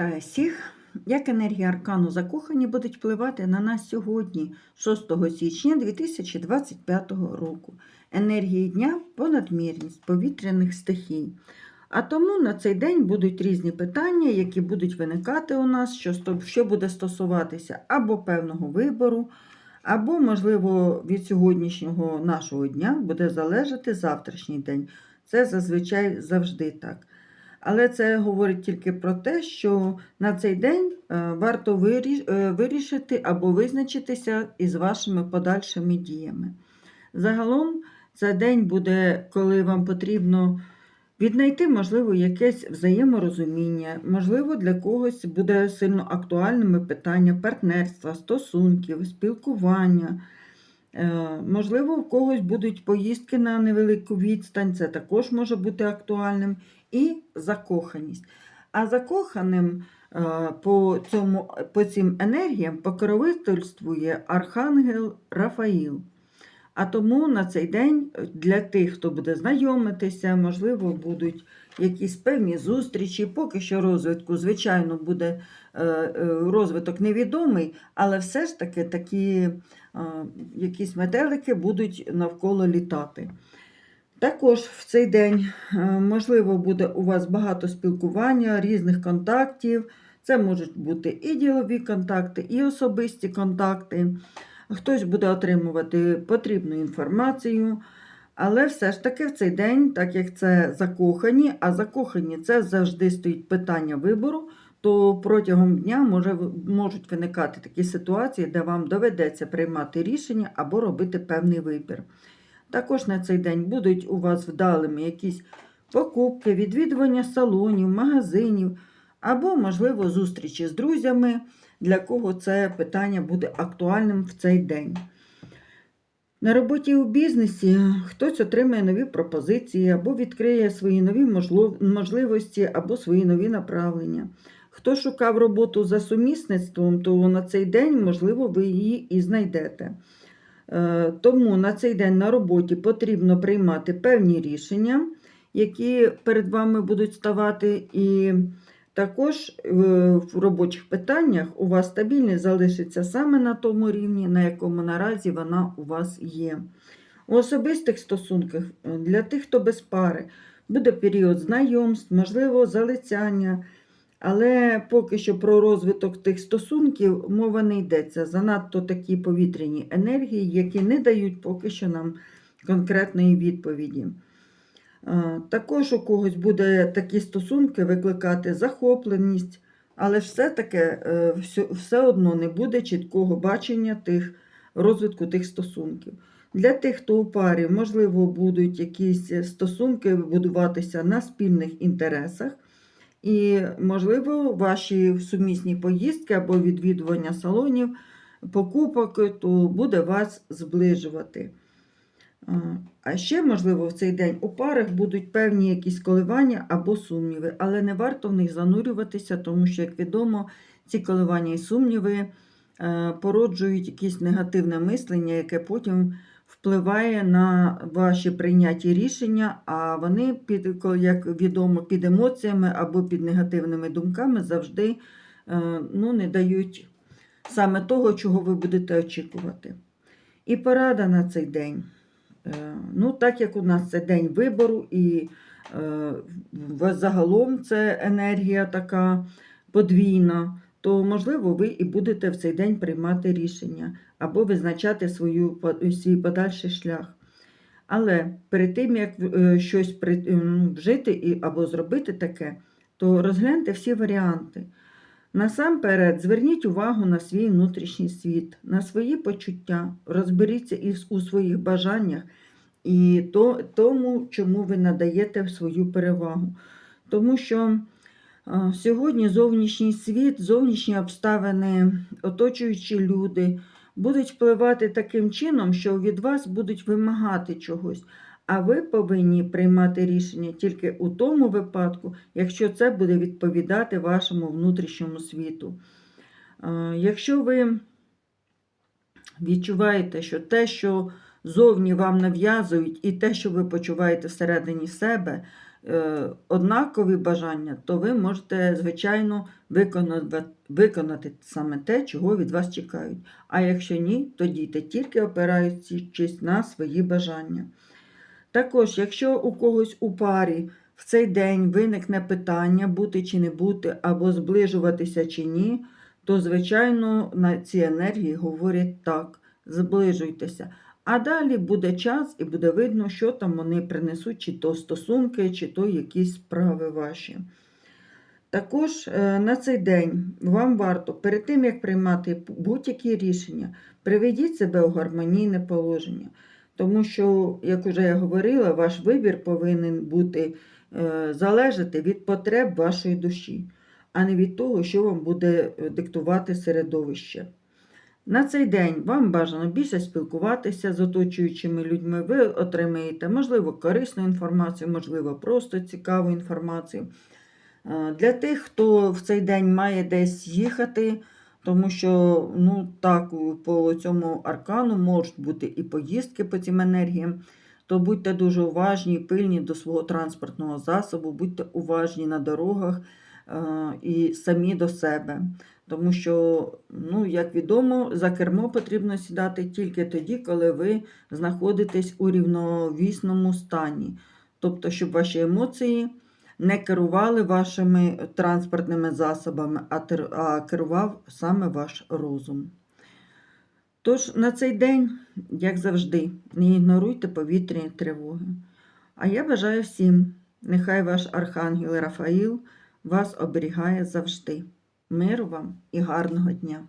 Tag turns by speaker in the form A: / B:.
A: Вітаю всіх! Як енергія аркану закохані будуть впливати на нас сьогодні, 6 січня 2025 року. Енергії дня понадмірність повітряних стихій. А тому на цей день будуть різні питання, які будуть виникати у нас, що, буде стосуватися або певного вибору, або, можливо, від сьогоднішнього нашого дня буде залежати завтрашній день. Це зазвичай завжди так. Але це говорить тільки про те, що на цей день е, варто е, вирішити або визначитися із вашими подальшими діями. Загалом, це день буде, коли вам потрібно віднайти, можливо, якесь взаєморозуміння, можливо, для когось буде сильно актуальними питання партнерства, стосунків, спілкування. Е, Можливо, в когось будуть поїздки на невелику відстань, це також може бути актуальним, і закоханість. А закоханим е, по, цьому, по цим енергіям покровительствує архангел Рафаїл. А тому на цей день для тих, хто буде знайомитися, можливо, будуть якісь певні зустрічі. Поки що розвитку, звичайно, буде е, е, розвиток невідомий, але все ж таки такі е, якісь метелики будуть навколо літати. Також в цей день, можливо, буде у вас багато спілкування, різних контактів. Це можуть бути і ділові контакти, і особисті контакти. Хтось буде отримувати потрібну інформацію. Але все ж таки в цей день, так як це закохані, а закохані це завжди стоїть питання вибору, то протягом дня може, можуть виникати такі ситуації, де вам доведеться приймати рішення або робити певний вибір. Також на цей день будуть у вас вдалими якісь покупки, відвідування салонів, магазинів, або, можливо, зустрічі з друзями, для кого це питання буде актуальним в цей день. На роботі у бізнесі хтось отримає нові пропозиції, або відкриє свої нові можливості, або свої нові направлення. Хто шукав роботу за сумісництвом, то на цей день, можливо, ви її і знайдете. Е, Тому на цей день на роботі потрібно приймати певні рішення, які перед вами будуть ставати. І також е, в робочих питаннях у вас стабільність залишиться саме на тому рівні, на якому наразі вона у вас є. У особистих стосунках е, для тих, хто без пари, буде період знайомств, можливо, залицяння. Але поки що про розвиток тих стосунків мова не йдеться. Занадто такі повітряні енергії, які не дають поки що нам конкретної відповіді. Е, Також у когось буде такі стосунки викликати захопленість, але все-таки е, все, все одно не буде чіткого бачення тих розвитку тих стосунків. Для тих, хто у парі, можливо, будуть якісь стосунки будуватися на спільних інтересах. І, можливо, ваші сумісні поїздки або відвідування салонів, покупок, то буде вас зближувати. А, ще, можливо, в цей день у парах будуть певні якісь коливання або сумніви, але не варто в них занурюватися, тому що, як відомо, ці коливання і сумніви е, породжують якесь негативне мислення, яке потім впливає на ваші прийняті рішення, а вони, під, як відомо, під емоціями або під негативними думками завжди е, ну, не дають саме того, чого ви будете очікувати. І порада на цей день. Е, Ну, так як у нас це день вибору, і е, загалом це енергія така подвійна, то, можливо, ви і будете в цей день приймати рішення або визначати свою, свій подальший шлях. Але перед тим, як е, щось вжити або зробити таке, то розгляньте всі варіанти. Насамперед, зверніть увагу на свій внутрішній світ, на свої почуття, розберіться із, у своїх бажаннях і то, тому, чому ви надаєте свою перевагу. Тому що а, сьогодні зовнішній світ, зовнішні обставини, оточуючі люди будуть впливати таким чином, що від вас будуть вимагати чогось. А ви повинні приймати рішення тільки у тому випадку, якщо це буде відповідати вашому внутрішньому світу. Е, Якщо ви відчуваєте, що те, що зовні вам нав'язують, і те, що ви почуваєте всередині себе, е, однакові бажання, то ви можете, звичайно, виконати, саме те, чого від вас чекають. А якщо ні, то діти тільки опираючись на свої бажання. Також, якщо у когось у парі в цей день виникне питання, бути чи не бути, або зближуватися чи ні, то, звичайно, на ці енергії говорять так, зближуйтеся. А далі буде час і буде видно, що там вони принесуть, чи то стосунки, чи то якісь справи ваші. Також е, на цей день вам варто, перед тим як приймати будь-які рішення, приведіть себе у гармонійне положення. Тому що, як уже я говорила, ваш вибір повинен бути е, залежати від потреб вашої душі, а не від того, що вам буде е, диктувати середовище. На цей день вам бажано більше спілкуватися з оточуючими людьми. Ви отримаєте, можливо, корисну інформацію, можливо, просто цікаву інформацію. Е, Для тих, хто в цей день має десь їхати, тому що ну, так, по цьому аркану можуть бути і поїздки по цим енергіям, то будьте дуже уважні і пильні до свого транспортного засобу, будьте уважні на дорогах е, і самі до себе. Тому що, ну, як відомо, за кермо потрібно сідати тільки тоді, коли ви знаходитесь у рівновісному стані. Тобто, щоб ваші емоції не керували вашими транспортними засобами, а, керував саме ваш розум. Тож на цей день, як завжди, не ігноруйте повітряні тривоги. А я бажаю всім, нехай ваш архангел Рафаїл вас оберігає завжди. Миру вам і гарного дня!